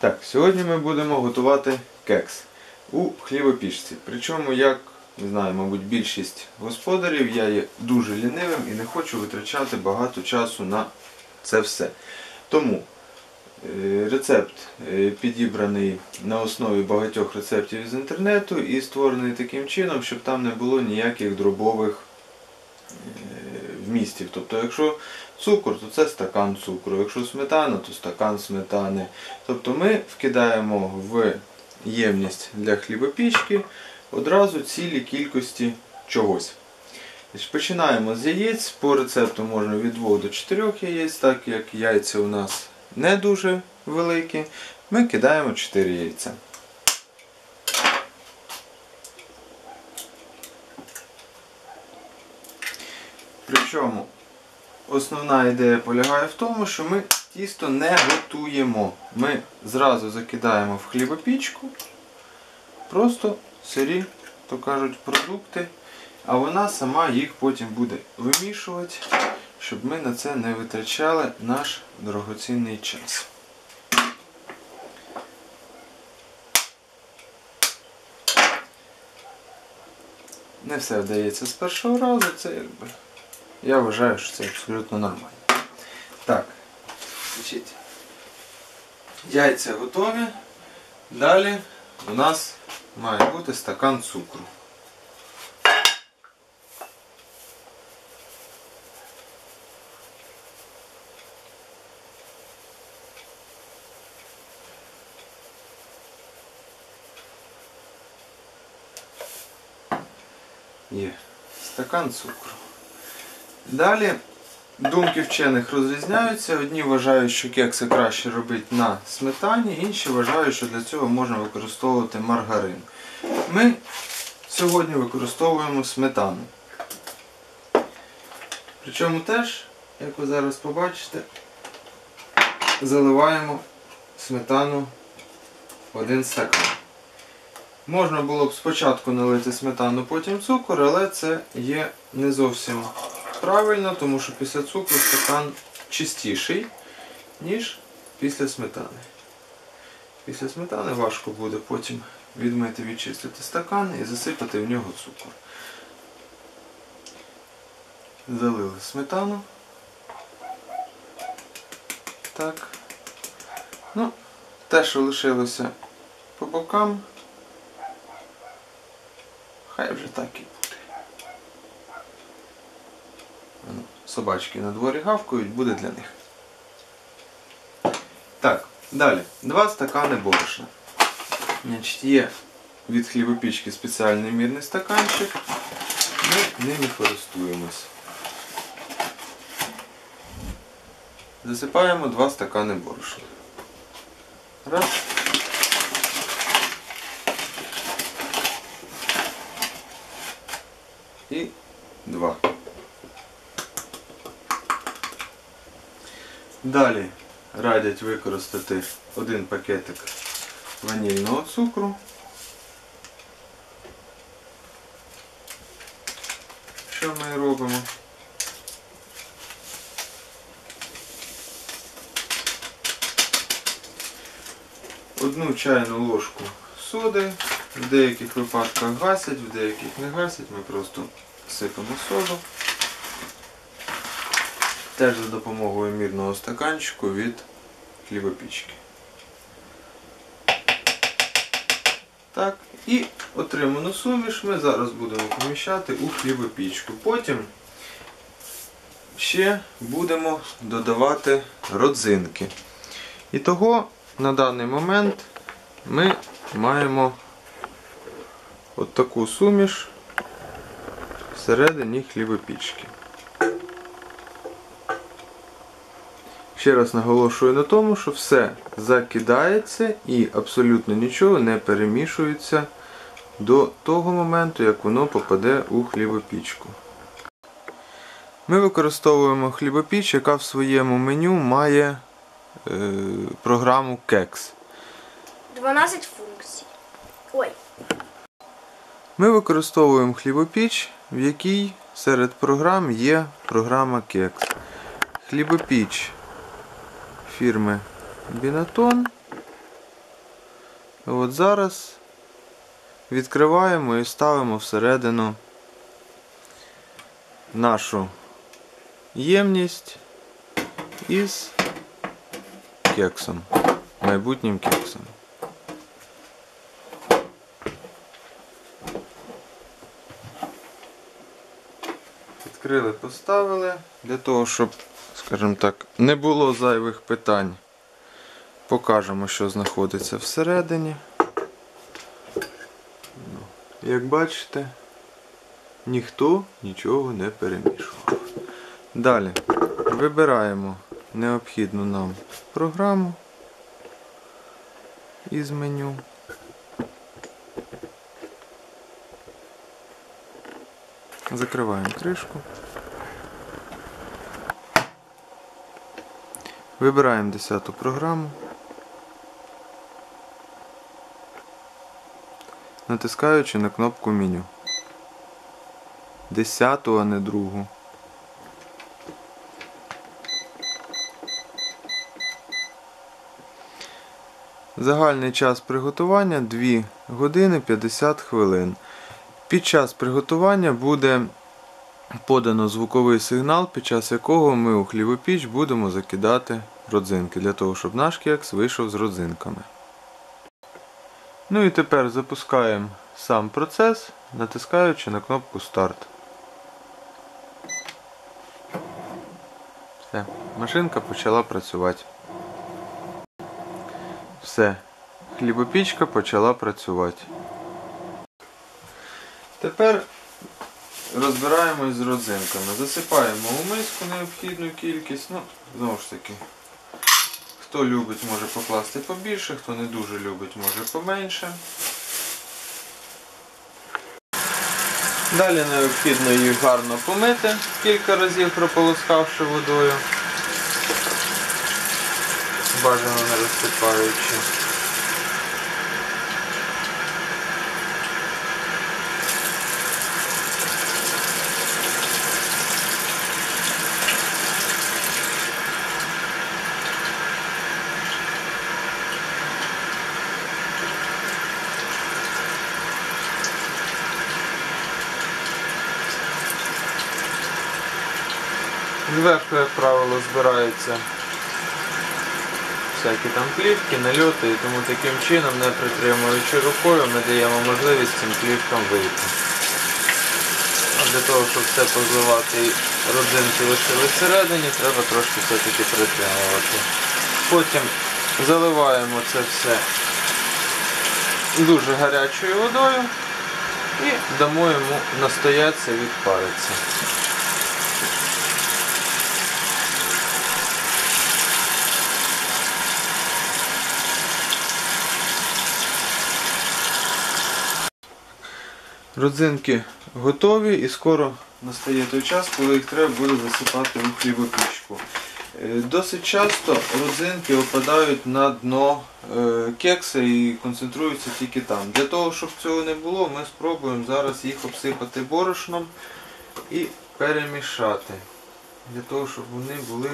Так, сьогодні ми будемо готувати кекс у хлібопічці. Причому, як не знаю, мабуть, більшість господарів, я є дуже лінивим і не хочу витрачати багато часу на це все. Тому е, рецепт е, підібраний на основі багатьох рецептів з інтернету і створений таким чином, щоб там не було ніяких дробових е, вмістів. Тобто, якщо цукор, то це стакан цукру, якщо сметана, то стакан сметани. Тобто ми вкидаємо в ємність для хлібопічки одразу цілі кількості чогось. Починаємо з яєць. По рецепту можна від 2 до 4 яєць, так як яйця у нас не дуже великі. Ми кидаємо 4 яйця. Причому основна ідея полягає в тому, що ми тісто не готуємо. Ми зразу закидаємо в хлібопічку просто сирі, то кажуть, продукти, а вона сама їх потім буде вимішувати, щоб ми на це не витрачали наш дорогоцінний час. Не все вдається з першого разу, це якби. Я вважаю, що це абсолютно нормально. Так, значить, яйця готові. Далі у нас має бути стакан цукру. Є стакан цукру. Далі думки вчених розрізняються. Одні вважають, що кекси краще робити на сметані, інші вважають, що для цього можна використовувати маргарин. Ми сьогодні використовуємо сметану. Причому теж, як ви зараз побачите, заливаємо сметану в один стакан. Можна було б спочатку налити сметану, потім цукор, але це є не зовсім правильно, тому що після цукру стакан чистіший, ніж після сметани. Після сметани важко буде потім відмити, відчистити стакан і засипати в нього цукор. Залили сметану. Так. Ну, те, що лишилося по бокам, хай вже так і буде. Ну, Собачки на дворі гавкають, буде для них. Так, далі. Два стакани борошна. Значить, Є від хлібопічки спеціальний мірний стаканчик. Ми ними користуємось. Засипаємо два стакани борошна. Раз. І два. Далі радять використати один пакетик ванільного цукру. Що ми робимо? Одну чайну ложку соди, в деяких випадках гасять, в деяких не гасять, ми просто сипемо соду. Теж за допомогою мірного стаканчику від хлібопічки. Так, і отриману суміш ми зараз будемо поміщати у хлібопічку. Потім ще будемо додавати родзинки. І того на даний момент ми маємо от таку суміш всередині хлібопічки. Ще раз наголошую на тому, що все закидається і абсолютно нічого не перемішується до того моменту, як воно попаде у хлібопічку. Ми використовуємо хлібопіч, яка в своєму меню має е, програму Kex. 12 функцій. Ой, Ми використовуємо хлібопіч, в якій серед програм є програма Kex. Хлібопіч фірми Бінатон. От зараз відкриваємо і ставимо всередину нашу ємність із кексом, майбутнім кексом. Відкрили, поставили для того, щоб, скажімо так, не було зайвих питань. Покажемо, що знаходиться всередині. Ну, Як бачите, ніхто нічого не перемішував. Далі вибираємо необхідну нам програму із меню. Закриваємо кришку. Вибираємо 10 програму. Натискаючи на кнопку меню. 10, а не другу. Загальний час приготування 2 години 50 хвилин. Під час приготування буде подано звуковий сигнал, під час якого ми у хлібопіч будемо закидати родзинки, для того, щоб наш кекс вийшов з родзинками. Ну і тепер запускаємо сам процес, натискаючи на кнопку старт. Все, машинка почала працювати. Все, хлібопічка почала працювати. Тепер розбираємось з родзинками. Засипаємо у миску необхідну кількість. Ну, знову ж таки, хто любить, може покласти побільше, хто не дуже любить, може поменше. Далі необхідно їх гарно помити, кілька разів прополоскавши водою. Бажано не розсипаючи. Зверху, як правило, збираються всякі там плівки, нальоти, і тому таким чином, не притримуючи рукою, ми даємо можливість цим плівкам вийти. А для того, щоб все позливати і родзинки лишили всередині, треба трошки все-таки притримувати. Потім заливаємо це все дуже гарячою водою і дамо йому настоятися, відпаритися. Родзинки готові і скоро настає той час, коли їх треба буде засипати у хлібопічку. Е, Досить часто родзинки опадають на дно е, кекса і концентруються тільки там. Для того, щоб цього не було, ми спробуємо зараз їх обсипати борошном і перемішати. Для того, щоб вони були,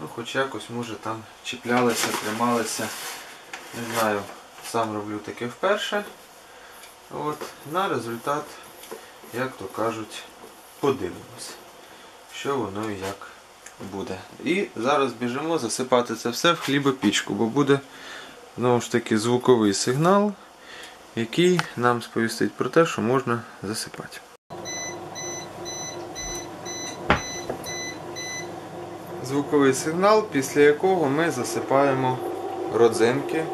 ну хоч якось може там чіплялися, трималися. Не знаю, сам роблю таке вперше. От, на результат, як то кажуть, подивимось, що воно і як буде. І зараз біжимо засипати це все в хлібопічку, бо буде знову ж таки звуковий сигнал, який нам сповістить про те, що можна засипати. Звуковий сигнал, після якого ми засипаємо родзинки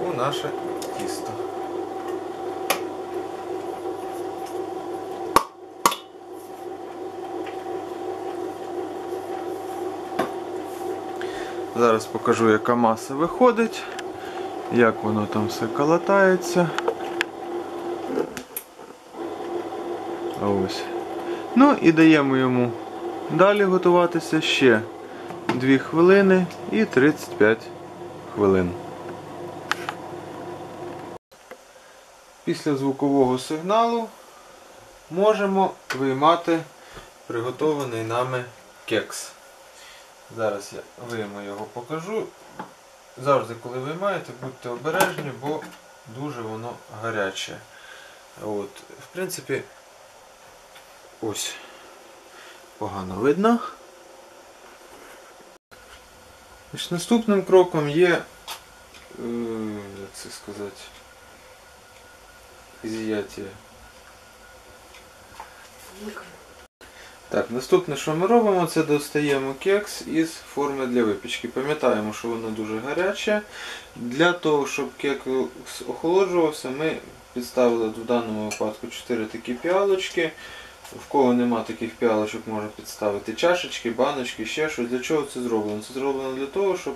у наше тісто. Зараз покажу, яка маса виходить, як воно там все калатається. Ось. Ну і даємо йому далі готуватися ще 2 хвилини і 35 хвилин. Після звукового сигналу можемо виймати приготований нами кекс. Зараз я вийму його покажу. завжди, коли виймаєте, будьте обережні, бо дуже воно гаряче. От, в принципі, ось погано видно. Значить, наступним кроком є, як це сказати, зіяття. Так, наступне, що ми робимо, це достаємо кекс із форми для випічки. Пам'ятаємо, що воно дуже гаряче. Для того, щоб кекс охолоджувався, ми підставили в даному випадку 4 такі піалочки. В кого нема таких піалочок, можна підставити чашечки, баночки, ще щось. Для чого це зроблено? Це зроблено для того, щоб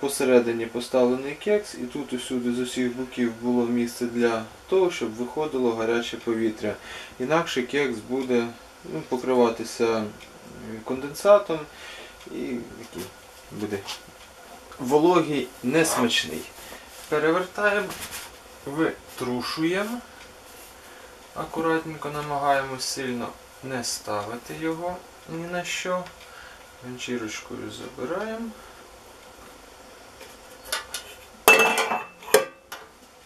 посередині поставлений кекс і тут усюди з усіх боків було місце для того, щоб виходило гаряче повітря. Інакше кекс буде ну, покриватися конденсатом і такий буде вологий, несмачний. Перевертаємо, витрушуємо. Акуратненько намагаємось сильно не ставити його ні на що. Ганчірочкою забираємо.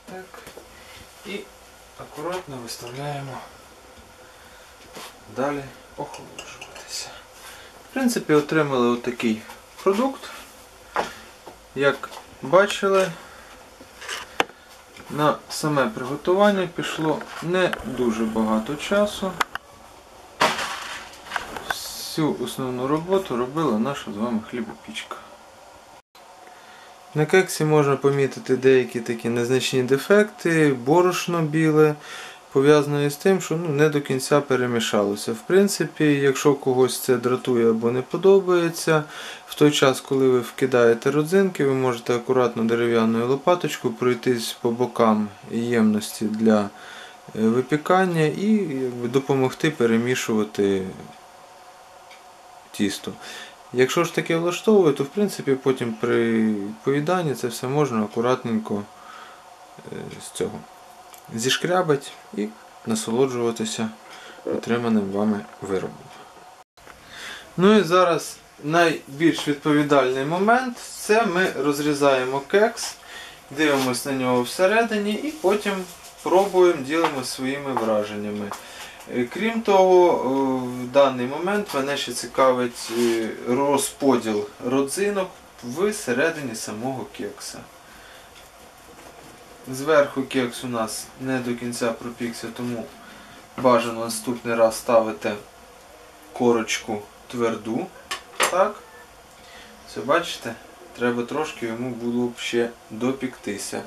Так. І акуратно виставляємо далі охолоджуватися. В принципі, отримали отакий продукт. Як бачили, на саме приготування пішло не дуже багато часу. Всю основну роботу робила наша з вами хлібопічка. На кексі можна помітити деякі такі незначні дефекти, борошно біле, пов'язане з тим, що ну, не до кінця перемішалося. В принципі, якщо когось це дратує або не подобається, в той час, коли ви вкидаєте родзинки, ви можете акуратно дерев'яною лопаточкою пройтись по бокам ємності для е, випікання і якби, допомогти перемішувати тісто. Якщо ж таке влаштовує, то в принципі потім при поїданні це все можна акуратненько е, з цього зішкрябать і насолоджуватися отриманим вами виробом. Ну і зараз найбільш відповідальний момент це ми розрізаємо кекс, дивимося на нього всередині і потім пробуємо, ділимося своїми враженнями. Е, Крім того, е, в даний момент мене ще цікавить е, розподіл родзинок всередині самого кекса. Зверху кекс у нас не до кінця пропікся, тому бажано наступний раз ставити корочку тверду. Так. Все, бачите? Треба трошки йому було б ще допіктися.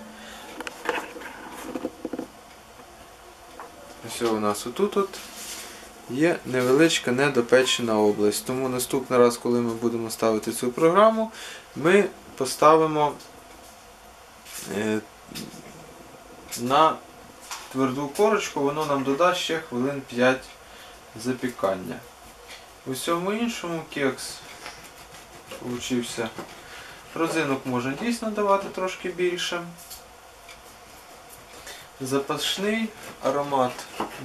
Ось у нас отут от є невеличка недопечена область. Тому наступний раз, коли ми будемо ставити цю програму, ми поставимо е, на тверду корочку, воно нам додасть ще хвилин 5 запікання. У всьому іншому кекс получився. Родзинок можна дійсно давати трошки більше. Запашний аромат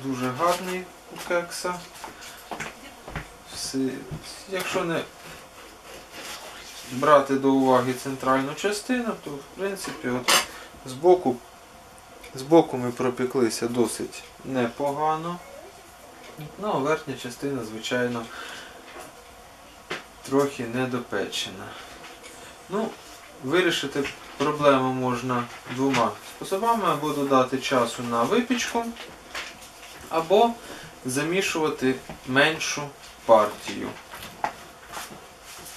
дуже гарний у кекса. Якщо не брати до уваги центральну частину, то в принципі от збоку, збоку ми пропеклися досить непогано. Ну, а верхня частина, звичайно, трохи недопечена. Ну, вирішити проблему можна двома способами, або додати часу на випічку, або замішувати меншу партію.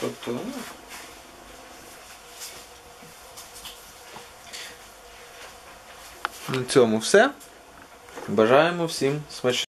Тобто, ну, на цьому все. Бажаємо всім смачного.